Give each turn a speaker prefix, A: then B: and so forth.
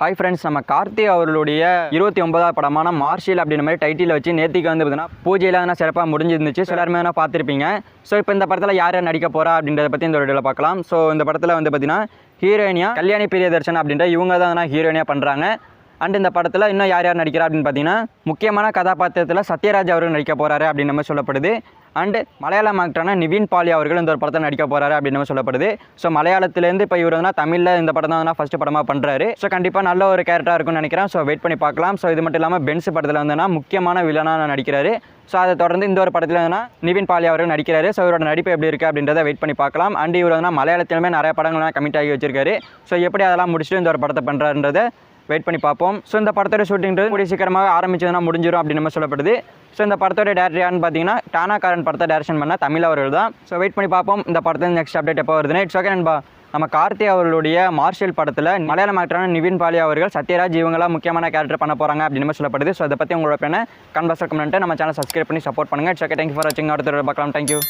A: Hi friends நம்ம கார்த்தி அவர்களுடைய இருபத்தி ஒன்பதாவது படமான மார்ஷியல் அப்படின்ற மாதிரி டைட்டில் வச்சு நேத்திக்கு வந்து பார்த்தீங்கன்னா பூஜையில் வந்து சிறப்பாக முடிஞ்சிருந்துச்சு. ஸோ எல்லாருமே வேணால் பார்த்துருப்பீங்க. ஸோ இப்போ இந்த படத்தில் யார் யார் நடிக்க போகிறா அப்படின்றத பற்றி இந்த வீடியோவில் பார்க்கலாம். ஸோ இந்த படத்தில் வந்து பார்த்தீங்கன்னா ஹீரோயினியா கல்யாணி பிரியதர்ஷன் அப்படின்ற இவங்க தான் ஹீரோயினியாக பண்ணுறாங்க அண்ட் இந்த படத்தில் இன்னும் யார் யார் நடிக்கிறா அப்படின்னு பார்த்தீங்கன்னா முக்கியமான கதாபாத்திரத்தில் சத்யராஜ் அவர்கள் நடிக்க போகிறாரு அப்படின்னு நம்ம சொல்லப்படுது. அண்ட் மலையாளம் ஆக்டரான நிவின் பாலி அவர்கள் இந்த ஒரு படத்தில் நடிக்க போகிறாரு அப்படின்னு நம்ம சொல்லப்படுது. ஸோ மலையாளத்துலேருந்து இப்போ இவர் வந்து தமிழில் இந்த படம் தான் ஃபஸ்ட்டு படமாக பண்ணுறாரு ஸோ கண்டிப்பாக நல்ல ஒரு கேரக்டராக இருக்கும்னு நினைக்கிறேன். ஸோ வெயிட் பண்ணி பார்க்கலாம். ஸோ இது மட்டும் இல்லாமல் பென்ஸ் படத்தில் வந்துன்னா முக்கியமான வில்லனாக நடிக்கிறாரு. ஸோ அதை தொடர்ந்து இந்த ஒரு படத்தில் வந்து நிவின் பாலி அவர்கள் நடிக்கிறாரு. ஸோ இவரோட நடிப்பு எப்படி இருக்குது அப்படின்றத வெயிட் பண்ணி பார்க்கலாம். அண்ட் இவர் வந்து மலையாளத்திலுமே நிறைய படங்கள்லாம் கமிட் ஆகி வச்சிருக்காரு. ஸோ எப்படி அதெல்லாம் முடிச்சுட்டு இந்த ஒரு படத்தை பண்ணுறாருன்றதை வெயிட் பண்ணி பார்ப்போம். ஸோ இந்த படத்தோட ஷூட்டிங்கிறது கூடிய சீக்கிரமாக ஆரம்பிச்சதுன்னா முடிஞ்சிடும் அப்படின்னு நம்ம சொல்லப்படுது. ஸோ இந்த படத்தோட டேரக்டர் யாருன்னு பார்த்தீங்கன்னா டானாகாரன் படத்தை டேரக்ஷன் பண்ண தமிழ் அவர்கள் தான். ஸோ வெயிட் பண்ணி பார்ப்போம். இந்த படத்தில் நெக்ஸ்ட் அப்டேட் எப்போ வருதுன்னு. இட்ஸ் ஓகே நண்பா. நம்ம கார்த்தி அவர்களுடைய மார்ஷியல் படத்தில் மலையாளம் ஆக்டரான நிவின் பாலி அவர்கள் சத்யராஜ் இவங்களாம் முக்கியமான கேரக்டர் பண்ண போகிறாங்க அப்படின்னு சொல்லப்படுது. ஸோ அதை பற்றி உங்களோட பேனை கன்வர்ஸ் கமெண்ட்டை நம்ம சேனல் சப்ஸ்கிரைப் பண்ணி சப்போர்ட் பண்ணுங்கள் it's okay thank you for வாட்சிங் அடுத்த பார்க்கலாம். தேங்க்யூ